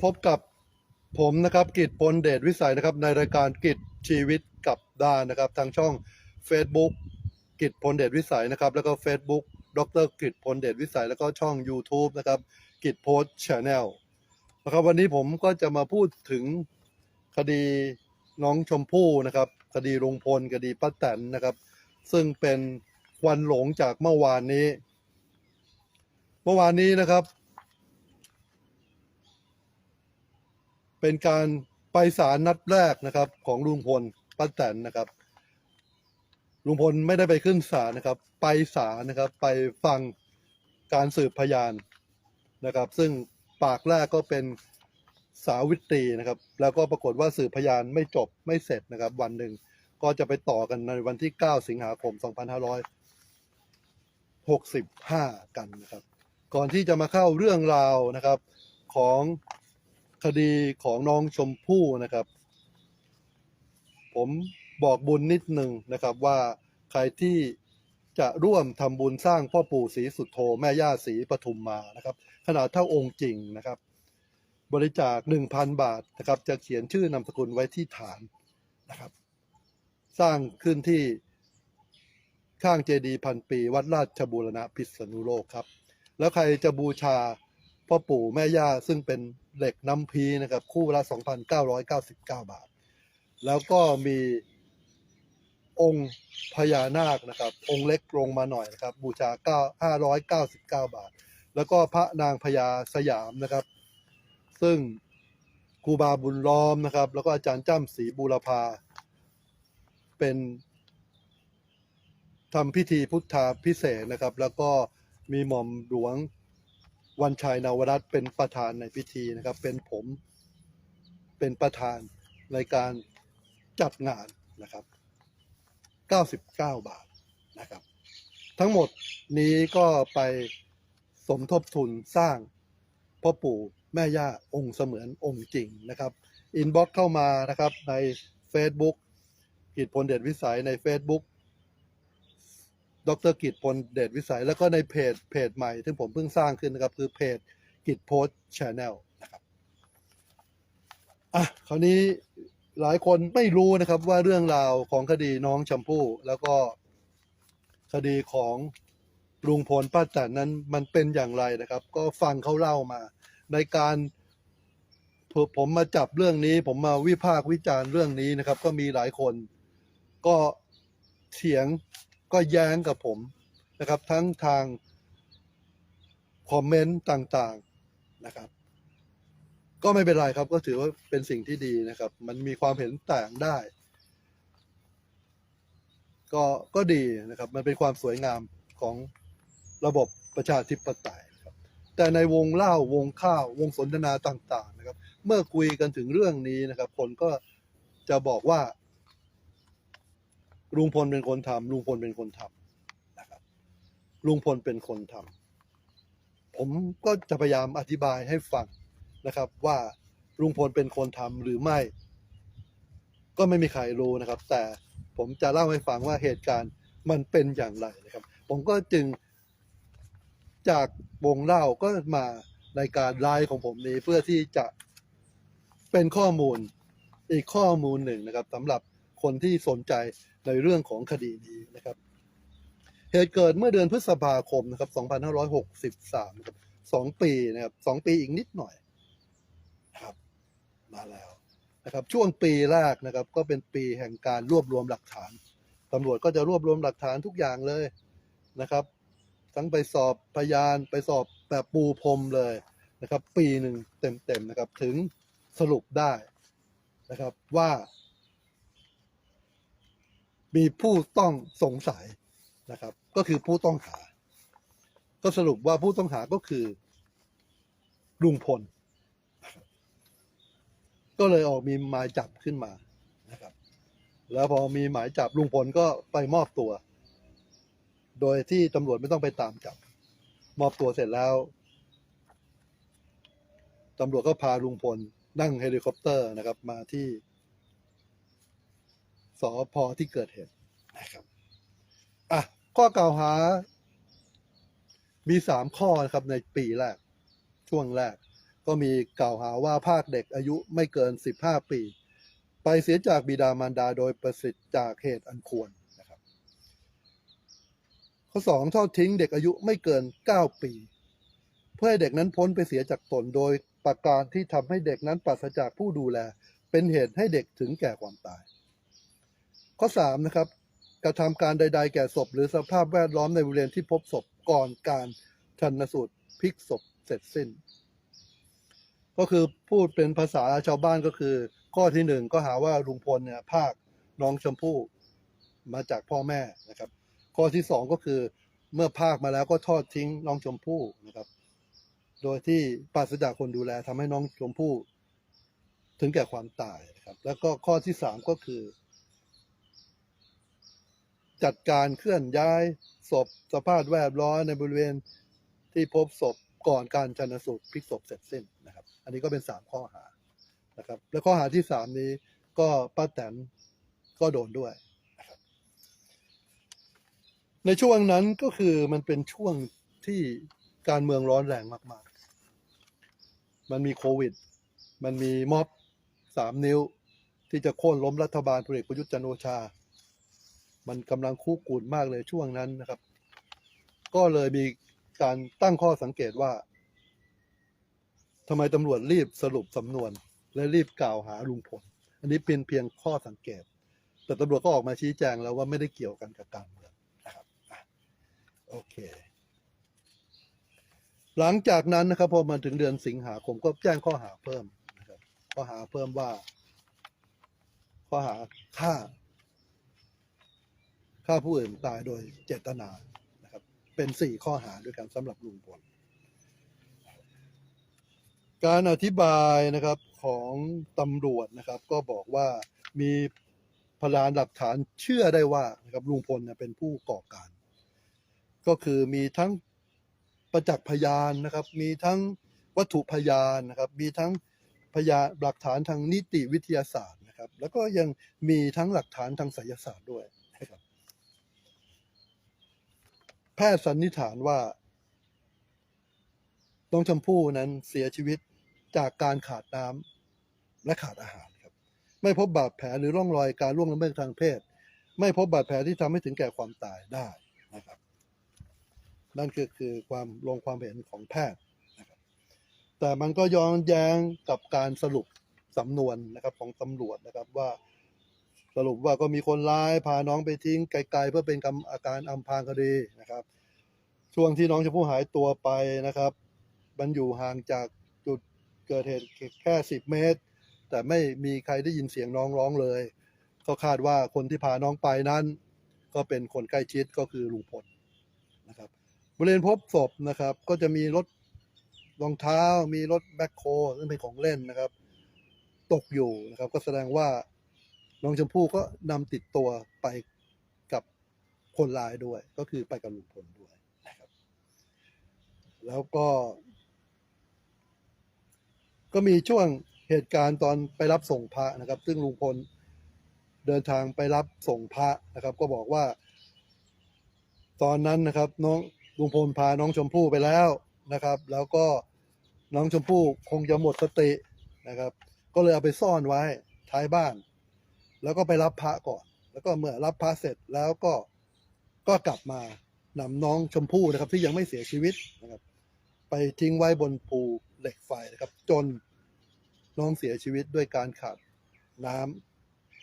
พบกับผมนะครับกิจพลเดชวิสัยนะครับ ในรายการกิจชีวิตกับด้านนะครับ ทางช่อง Facebook กิจพลเดชวิสัยนะครับ แล้วก็ Facebook ดรกิจพลเดชวิสัย แล้วก็ช่อง YouTube นะครับกิจโพสชาแนลนะครับวันนี้ผมก็จะมาพูดถึงคดีน้องชมพู่นะครับ คดีลุงพลคดีป้าแตนนะครับ ซึ่งเป็นควันหลงจากเมื่อวานนี้ เมื่อวานนี้นะครับ เป็นการไปศาลนัดแรกนะครับ ของลุงพลป้าแตนนะครับ ลุงพลไม่ได้ไปขึ้นศาลนะครับ ไปศาลนะครับ ไปฟังการสืบพยานนะครับ ซึ่งปากแรกก็เป็นสาวิตรีนะครับ แล้วก็ปรากฏว่าสืบพยานไม่จบไม่เสร็จนะครับ วันหนึ่งก็จะไปต่อกันในวันที่ 9 สิงหาคม 2565 กันนะครับ ก่อนที่จะมาเข้าเรื่องราวนะครับของ คดีของน้องชมพู่นะครับ ผมบอกบุญนิดหนึ่งนะครับว่าใครที่จะร่วมทำบุญสร้างพ่อปู่ศรีสุดโธแม่ย่าศรีปทุมมานะครับ ขนาดเท่าองค์จริงนะครับ บริจาค 1,000 บาทนะครับ จะเขียนชื่อนามสกุลไว้ที่ฐานนะครับ สร้างขึ้นที่ข้างเจดีย์พันปี วัดราชบูรณะพิษณุโลกครับ แล้วใครจะบูชา พ่อปู่แม่ย่าซึ่งเป็นเหล็กน้ำพีนะครับ คู่ละ 2,999 บาท แล้วก็มีองค์พญานาคนะครับ องค์เล็กลงมาหน่อยนะครับ บูชา9 599 บาท แล้วก็พระนางพญาสยามนะครับ ซึ่งครูบาบุญล้อมนะครับ แล้วก็อาจารย์จ้ำศรีบูรพา เป็นทำพิธีพุทธาพิเศษนะครับ แล้วก็มีหม่อมหลวง วันชัยนวรัตน์เป็นประธานในพิธีนะครับ เป็นผมเป็นประธานในการจัดงานนะครับ 99 บาทนะครับ ทั้งหมดนี้ก็ไปสมทบทุนสร้างพ่อปู่แม่ย่าองค์เสมือนองค์จริงนะครับอินบ็อกเข้ามานะครับใน Facebook กิจพลเดชวิสัยใน Facebook ดรกิจพลเดชวิสัย แล้วก็ในเพจเพจใหม่ที่ผมเพิ่งสร้างขึ้นนะครับ คือเพจกิจโพสชาแนลนะครับอะคราวนี้หลายคนไม่รู้นะครับว่าเรื่องราวของคดีน้องชมพู่แล้วก็คดีของลุงพลป้าแตนนั้นมันเป็นอย่างไรนะครับ ก็ฟังเขาเล่ามา ในการผมมาจับเรื่องนี้ ผมมาวิพากษ์วิจารณ์เรื่องนี้นะครับ ก็มีหลายคน ก็เถียง ก็แย้งกับผมนะครับ ทั้งทางคอมเมนต์ต่างๆนะครับ ก็ไม่เป็นไรครับ ก็ถือว่าเป็นสิ่งที่ดีนะครับ มันมีความเห็นต่างได้ ก็ก็ดีนะครับ มันเป็นความสวยงามของระบบประชาธิปไตยนะครับ แต่ในวงเล่าวงข้าววงสนทนาต่าง ๆ นะครับ เมื่อคุยกันถึงเรื่องนี้นะครับ คนก็จะบอกว่า ลุงพลเป็นคนทำลุงพลเป็นคนทำนะครับลุงพลเป็นคนทำผมก็จะพยายามอธิบายให้ฟังนะครับ ว่าลุงพลเป็นคนทำหรือไม่ ก็ไม่มีใครรู้นะครับ แต่ผมจะเล่าให้ฟังว่าเหตุการณ์มันเป็นอย่างไรนะครับ ผมก็จึงจากวงเล่าก็มาในการไลฟ์ของผมนี้เพื่อที่จะเป็นข้อมูลอีกข้อมูลหนึ่งนะครับสำหรับ คนที่สนใจในเรื่องของคดีนี้นะครับ เหตุเกิดเมื่อเดือนพฤษภาคมนะครับ 2563นะครับสองปีนะครับสองปีอีกนิดหน่อยนะครับมาแล้วนะครับ ช่วงปีแรกนะครับ ก็เป็นปีแห่งการรวบรวมหลักฐานตำรวจก็จะรวบรวมหลักฐานทุกอย่างเลยนะครับ ทั้งไปสอบพยานไปสอบแบบปูพรมเลยนะครับ ปีหนึ่งเต็มๆนะครับ ถึงสรุปได้นะครับว่า มีผู้ต้องสงสัยนะครับ ก็คือผู้ต้องหา ก็สรุปว่าผู้ต้องหาก็คือลุงพล ก็เลยออกมีหมายจับขึ้นมานะครับ แล้วพอมีหมายจับลุงพลก็ไปมอบตัว โดยที่ตำรวจไม่ต้องไปตามจับ มอบตัวเสร็จแล้วตำรวจก็พาลุงพลนั่งเฮลิคอปเตอร์นะครับ มาที่ สอพอที่เกิดเหตุนะครับอะข้อกล่าวหา มีสามข้อนะครับในปีแรก ช่วงแรก ก็มีกล่าวหาว่าภาคเด็กอายุไม่เกิน15ปี ไปเสียจากบิดามารดาโดยประสิทธิ์จากเหตุอันควรนะครับ ข้อสองทอดทิ้งเด็กอายุไม่เกิน9ปี เพื่อให้เด็กนั้นพ้นไปเสียจากตนโดยประการที่ทำให้เด็กนั้นปราศจากผู้ดูแล เป็นเหตุให้เด็กถึงแก่ความตาย ข้อสามนะครับกระทำการใด ๆ แก่ศพ หรือสภาพแวดล้อมในบริเวณที่พบศพก่อนการชันสูตรพลิกศพเสร็จสิ้น ก็คือพูดเป็นภาษาชาวบ้านก็คือ ข้อที่หนึ่งก็หาว่าลุงพลเนี่ยภาคน้องชมพู่มาจากพ่อแม่นะครับ ข้อที่สองก็คือเมื่อภาคมาแล้วก็ทอดทิ้งน้องชมพู่นะครับ โดยที่ปราศจากคนดูแลทำให้น้องชมพู่ถึงแก่ความตายนะครับ แล้วก็ข้อที่สามก็คือ จัดการเคลื่อนย้ายศพสภาพแวดล้อมในบริเวณที่พบศพก่อนการชันสูตรพลิกศพเสร็จสิ้นนะครับ อันนี้ก็เป็นสามข้อหานะครับ และข้อหาที่สามนี้ก็ป้าแตนก็โดนด้วยนะครับ ในช่วงนั้นก็คือมันเป็นช่วงที่การเมืองร้อนแรงมากๆ มันมีโควิด มันมีม็อบสามนิ้ว ที่จะโค่นล้มรัฐบาลพลเอกประยุทธ์จันโอชา มันกำลังคู่กูดมากเลยช่วงนั้นนะครับ ก็เลยมีการตั้งข้อสังเกตว่าทำไมตำรวจรีบสรุปสำนวน และรีบกล่าวหาลุงพลอันนี้เป็นเพียงข้อสังเกต แต่ตำรวจก็ออกมาชี้แจงแล้วว่าไม่ได้เกี่ยวกันกับการเมืองนะครับโอเค หลังจากนั้นนะครับพอมาถึงเดือนสิงหาคมก็แจ้งข้อหาเพิ่มนะครับข้อหาเพิ่มว่า ข้อหาฆ่า ฆ่าผู้อื่นตายโดยเจตนานะครับ เป็นสี่ข้อหาด้วยกันสำหรับลุงพลการอธิบายนะครับของตำรวจนะครับ ก็บอกว่ามีพยานหลักฐานเชื่อได้ว่านะครับลุงพลเนี่ยเป็นผู้ก่อการ ก็คือมีทั้งประจักษ์พยานนะครับ มีทั้งวัตถุพยานนะครับ มีทั้งพยานหลักฐานทางนิติวิทยาศาสตร์นะครับ แล้วก็ยังมีทั้งหลักฐานทางไสยศาสตร์ด้วยนะครับ แพ ทย์สันนิษฐานว่า น้องชมพู่นั้นเสียชีวิตจากการขาดน้ำและขาดอาหารครับ ไม่พบบาดแผลหรือร่องรอยการล่วงละเมิดทางเพศ ไม่พบบาดแผลที่ทำให้ถึงแก่ความตายได้นะครับ นั่นก็คือความลงความเห็นของแพทย์นะครับ แต่มันก็ย้อนแย้งกับการสรุปสำนวนนะครับของตำรวจนะครับว่า สรุปว่าก็มีคนร้ายพาน้องไปทิ้งไกลๆเพื่อเป็นกำอาการอำพรางคดีนะครับ ช่วงที่น้องชมพู่หายตัวไปนะครับ มันอยู่ห่างจากจุดเกิดเหตุแค่สิบเมตร แต่ไม่มีใครได้ยินเสียงน้องร้องเลย ก็คาดว่าคนที่พาน้องไปนั้น ก็เป็นคนใกล้ชิดก็คือลุงพลนะครับบริเวณพบศพนะครับ ก็จะมีรถรองเท้ามีรถแบ็คโฮซึ่งเป็นของเล่นนะครับ ตกอยู่นะครับ ก็แสดงว่า น้องชมพู่ก็นำติดตัวไปกับคนร้ายด้วย ก็คือไปกับลุงพลด้วยนะครับ แล้วก็ ก็มีช่วงเหตุการณ์ตอนไปรับส่งพระนะครับ ซึ่งลุงพลเดินทางไปรับส่งพระนะครับ ก็บอกว่า ตอนนั้นนะครับ น้องลุงพลพาน้องชมพู่ไปแล้วนะครับ แล้วก็น้องชมพู่คงจะหมดสตินะครับ ก็เลยเอาไปซ่อนไว้ท้ายบ้าน แล้วก็ไปรับพระก่อน แล้วก็เมื่อรับพระเสร็จแล้วก็ก็กลับมานำน้องชมพู่นะครับ ที่ยังไม่เสียชีวิตนะครับ ไปทิ้งไว้บนภูเหล็กไฟนะครับ จนน้องเสียชีวิตด้วยการขาดน้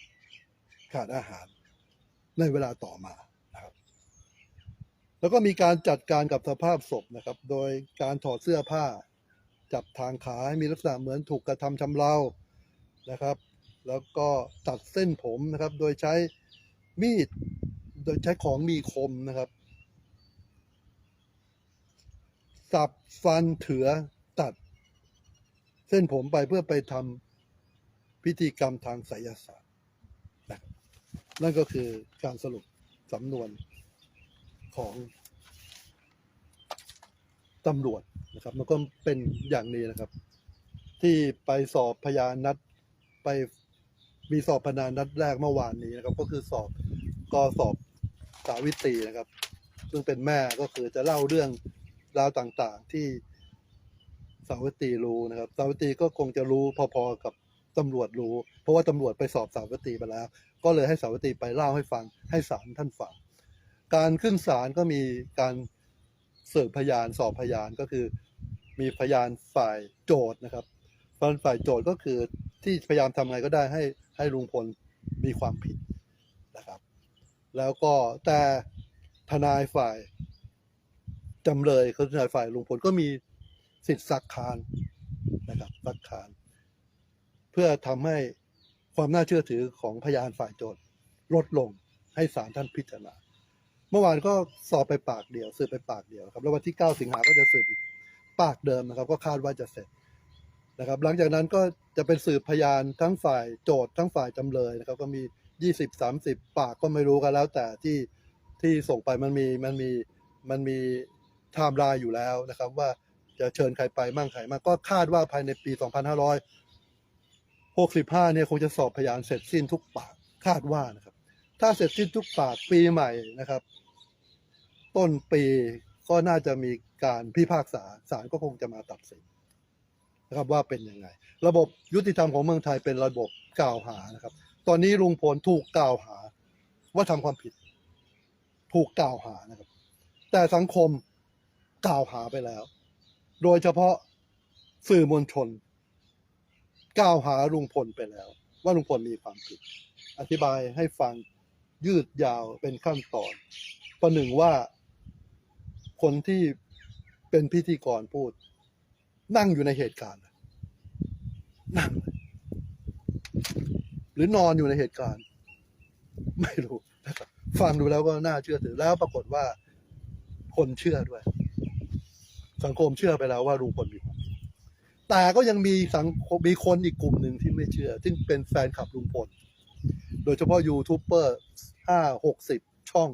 ำขาดอาหารในเวลาต่อมานะครับ แล้วก็มีการจัดการกับสภาพศพนะครับ โดยการถอดเสื้อผ้า จับทางขาให้มีลักษณะเหมือนถูกกระทำชำเรานะครับ แล้วก็ตัดเส้นผมนะครับ โดยใช้มีด โดยใช้ของมีคมนะครับ สับฟันเถือตัด เส้นผมไปเพื่อไปทำพิธีกรรมทางไสยศาสตร์นั่นก็คือการสรุปสำนวนของตำรวจนะครับ มันก็เป็นอย่างนี้นะครับ ที่ไปสอบพยานนัดไป มีสอบพยานนัดแรกเมื่อวานนี้นะครับ ก็คือสอบก็สอบสาวิตรีนะครับ ซึ่งเป็นแม่ก็คือจะเล่าเรื่องราวต่างๆที่สาวิตีรู้นะครับ สาวิตีก็คงจะรู้พอๆกับตำรวจรู้ เพราะว่าตำรวจไปสอบสาวิตีไปแล้ว ก็เลยให้สาวิตีไปเล่าให้ฟังให้ศาลท่านฟัง การขึ้นศาลก็มีการสืบพยานสอบพยานก็คือ มีพยานฝ่ายโจทย์นะครับ ฝ่ายโจทย์ก็คือที่พยายามทำไงก็ได้ให้ ให้ลุงพลมีความผิดนะครับ แล้วก็แต่ทนายฝ่ายจำเลยคือทนายฝ่ายลุงพลก็มีสิทธิ์ซักค้านนะครับซักค้าน เพื่อทำให้ความน่าเชื่อถือของพยานฝ่ายโจทย์ลดลงให้ศาลท่านพิจารณา เมื่อวานก็สอบไปปากเดียวสืบไปปากเดียวครับ แล้ววันที่ 9 สิงหาก็จะสืบอีกปากเดิมนะครับ ก็คาดว่าจะเสร็จ นะครับ หลังจากนั้นก็จะเป็นสืบพยานทั้งฝ่ายโจทย์ทั้งฝ่ายจำเลยนะครับ ก็มี 20 30 ปากก็ไม่รู้กันแล้ว แต่ที่ที่ส่งไปมันมีมันมีมันมีไทม์ไลน์อยู่แล้วนะครับ ว่าจะเชิญใครไปมั่งใครมาก็คาดว่าภายในปี 2565เนี่ยคงจะสอบพยานเสร็จสิ้นทุกปากคาดว่านะครับ ถ้าเสร็จสิ้นทุกปากปีใหม่นะครับ ต้นปีก็น่าจะมีการพิพากษาศาลก็คงจะมาตัดสิน นะครับว่าเป็นยังไง ระบบยุติธรรมของเมืองไทยเป็นระบบกล่าวหานะครับ ตอนนี้ลุงพลถูกกล่าวหา ว่าทำความผิด ถูกกล่าวหานะครับ แต่สังคมกล่าวหาไปแล้ว โดยเฉพาะสื่อมวลชน กล่าวหาลุงพลไปแล้ว ว่าลุงพลมีความผิด อธิบายให้ฟังยืดยาวเป็นขั้นตอน ประหนึ่งว่าคนที่เป็นพิธีกรพูด นั่งอยู่ในเหตุการณ์ นั่ง หรือนอนอยู่ในเหตุการณ์ ไม่รู้นะครับฟังดูแล้วก็น่าเชื่อถือแล้วปรากฏว่า คนเชื่อด้วย สังคมเชื่อไปแล้วว่าลุงพลมีความผิดแต่ก็ยังมีสังคมมีคนอีกกลุ่มหนึ่งที่ไม่เชื่อ ซึ่งเป็นแฟนคลับลุงพล โดยเฉพาะยูทูบเบอร์ห้าหกสิบช่อง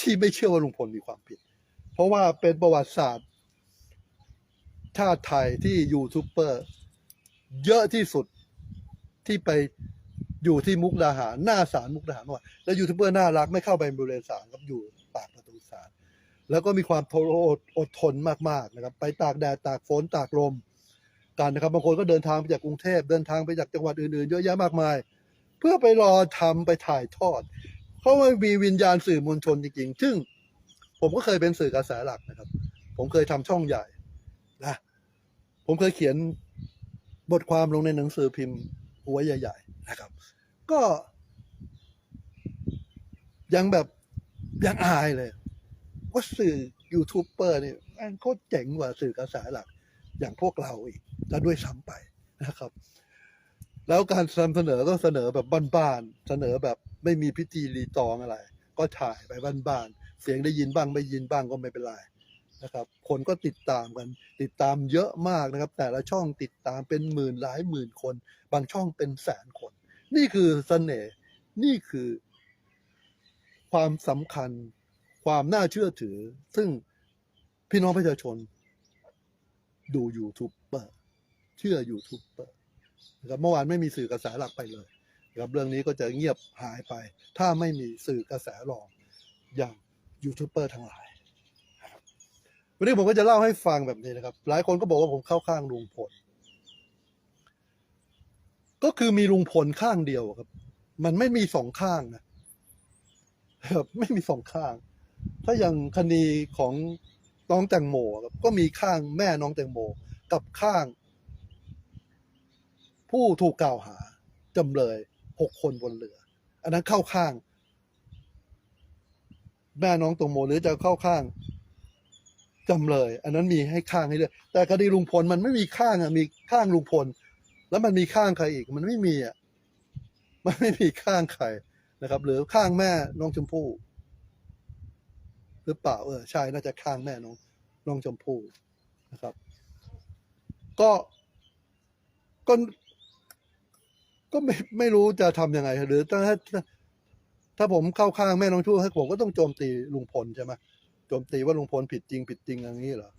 ที่ไม่เชื่อว่าลุงพลมีความผิด เพราะว่าเป็นประวัติศาสตร์ ชาติไทยที่ยูทูบเบอร์เยอะที่สุดที่ไปอยู่ที่มุกดาหารหน้าศาลมุกดาหารว่าแล้วยูทูบเบอร์น่ารักไม่เข้าไปบริเวณศาลครับอยู่ปากประตูศาลแล้วก็มีความทนอดอดทนมากๆนะครับ ไปตากแดดตากฝนตากลมกันนะครับบางคนก็เดินทางไปจากกรุงเทพเดินทางไปจากจังหวัดอื่นๆเยอะแยะมากมาย เพื่อไปรอทำไปถ่ายทอดเพราะว่ามีวิญญาณสื่อมวลชนจริงๆ ซึ่งผมก็เคยเป็นสื่อกระแสหลักนะครับ ผมเคยทำช่องใหญ่ นะผมเคยเขียนบทความลงในหนังสือพิมพ์หัวใหญ่ ๆ นะครับ ก็ยังแบบยังอายเลย ว่าสื่อยูทูบเบอร์นี่แม่งโคตรเจ๋งกว่าสื่อกระแสหลัก อย่างพวกเราอีกและด้วยซ้ำไปนะครับ แล้วการนำเสนอก็เสนอแบบบ้านๆเสนอแบบไม่มีพิธีรีตองอะไร ก็ถ่ายไปบ้านๆเสียงได้ยินบ้างไม่ยินบ้างก็ไม่เป็นไร นะครับ คนก็ติดตามกัน ติดตามเยอะมากนะครับ แต่ละช่องติดตามเป็นหมื่นหลายหมื่นคน บางช่องเป็นแสนคน นี่คือเสน่ห์ นี่คือความสำคัญ ความน่าเชื่อถือ ซึ่งพี่น้องประชาชน ดูยูทูบเบอร์เชื่อยูทูบเบอร์นะครับเมื่อวานไม่มีสื่อกระแสหลักไปเลยนะครับเรื่องนี้ก็จะเงียบหายไป ถ้าไม่มีสื่อกระแสรองอย่างยูทูบเบอร์ทั้งหลาย วันนี้ผมก็จะเล่าให้ฟังแบบนี้นะครับ หลายคนก็บอกว่าผมเข้าข้างลุงพล ก็คือมีลุงพลข้างเดียวครับ มันไม่มีสองข้างนะครับไม่มีสองข้าง ถ้าอย่างคดีของน้องแตงโมครับก็มีข้างแม่น้องแตงโมกับข้าง ผู้ถูกกล่าวหาจำเลยหกคนบนเรือ อันนั้นเข้าข้าง แม่น้องแตงโมหรือจะเข้าข้าง จำเลย อันนั้นมีให้ข้างให้เลือกแต่คดีลุงพลมันไม่มีข้างอะมีข้างลุงพล แล้วมันมีข้างใครอีกมันไม่มีอะมันไม่มีข้างใครนะครับ หรือข้างแม่น้องชมพู่หรือเปล่าเออใช่น่าจะข้างแม่น้องน้องชมพู่นะครับ ก็ก็ก็ไม่ไม่รู้จะทำยังไง หรือถ้าถ้าถ้าผมเข้าข้างแม่น้องชมพู่ให้ผมก็ต้องโจมตีลุงพลใช่ไหม มตีว่าลุงพลผิดจริงผิดจริงอย่างนี้เหรอ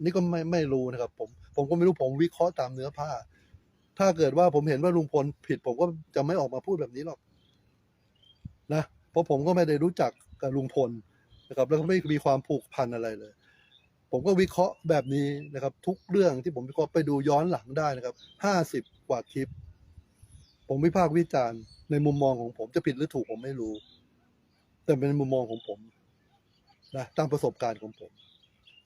นี่ก็ไม่ไม่รู้นะครับ ผม ผมก็ไม่รู้ผมวิเคราะห์ตามเนื้อผ้า ถ้าเกิดว่าผมเห็นว่าลุงพลผิด ผมก็จะไม่ออกมาพูดแบบนี้หรอกนะเพราะผมก็ไม่ได้รู้จักกับลุงพลนะครับ แล้วก็ไม่มีความผูกพันอะไรเลย ผมก็วิเคราะห์แบบนี้นะครับ ทุกเรื่องที่ผมวิเคราะห์ไปดูย้อนหลังได้นะครับห้าสิบกว่าคลิป ผมวิพากษ์วิจารณ์ในมุมมองของผมจะผิดหรือถูกผมไม่รู้ แต่เป็นมุมมองของผม นะตามประสบการณ์ของผม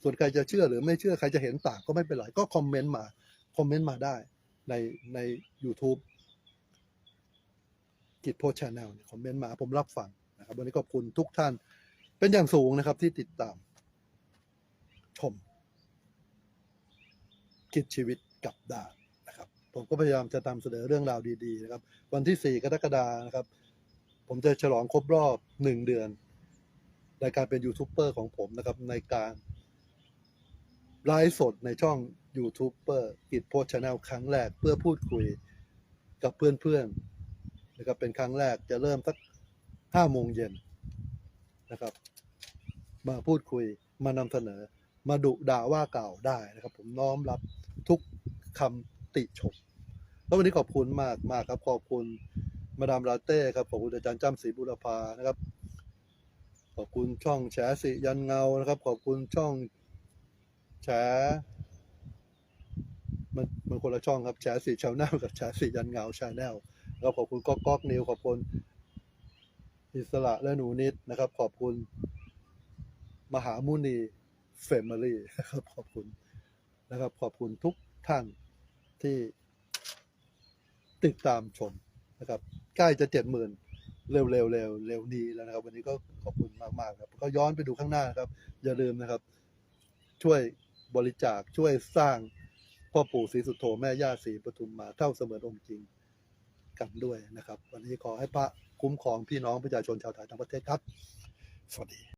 ส่วนใครจะเชื่อหรือไม่เชื่อใครจะเห็นต่างก็ไม่เป็นไร ก็คอมเมนต์มา คอมเมนต์มาได้ในใน YouTube กิจโพสชาแนลคอมเมนต์มาผมรับฟังนะครับ วันนี้ขอบคุณทุกท่านเป็นอย่างสูงนะครับที่ติดตาม ชม กิจชีวิตกับดานะครับ ผมก็พยายามจะนำเสนอเรื่องราวดี ๆ นะครับ วันที่ 4 กรกฎานะครับ ผมจะฉลองครบรอบหนึ่งเดือน ในการเป็นยูทูบเบอร์ของผมนะครับ ในการไลฟ์สดในช่องยูทูบเบอร์กิจโพสชาแนลครั้งแรกเพื่อพูดคุยกับเพื่อนๆนะครับเป็นครั้งแรกจะเริ่มสักห้าโมงเย็นนะครับ มาพูดคุยมานำเสนอ มาดุด่าว่าเก่าได้นะครับ ผมน้อมรับทุกคำติชมแล้ววันนี้ขอบคุณมากมากครับขอบคุณมาดามลาเต้ครับขอบคุณอาจารย์จ้ำศรีบุรพานะครับ ขอบคุณช่องแฉสิยันเงานะครับ ขอบคุณช่องแฉมันมันคนละช่องครับแฉสิชาวแนลกับแฉสิยันเงาชาแนลแล้วขอบคุณก๊อกก๊อกนิวขอบคุณอิสระและหนูนิดนะครับ ขอบคุณ มหามุนีเฟมิลี่นะครับขอบคุณนะครับ ขอบคุณทุกท่านที่ติดตามชมนะครับ ใกล้จะเจ็ดหมื่น เร็วๆเร็วเร็วเร็วนี้แล้วนะครับ วันนี้ก็ขอบคุณมากๆครับก็ย้อนไปดูข้างหน้านะครับ อย่าลืมนะครับ ช่วยบริจาคช่วยสร้างพ่อปู่ศรีสุโธแม่ย่าศรีปทุมมาเท่าเสมือนองค์จริงกันด้วยนะครับ วันนี้ขอให้พระคุ้มครองพี่น้องประชาชนชาวไทยทั้งประเทศครับ สวัสดี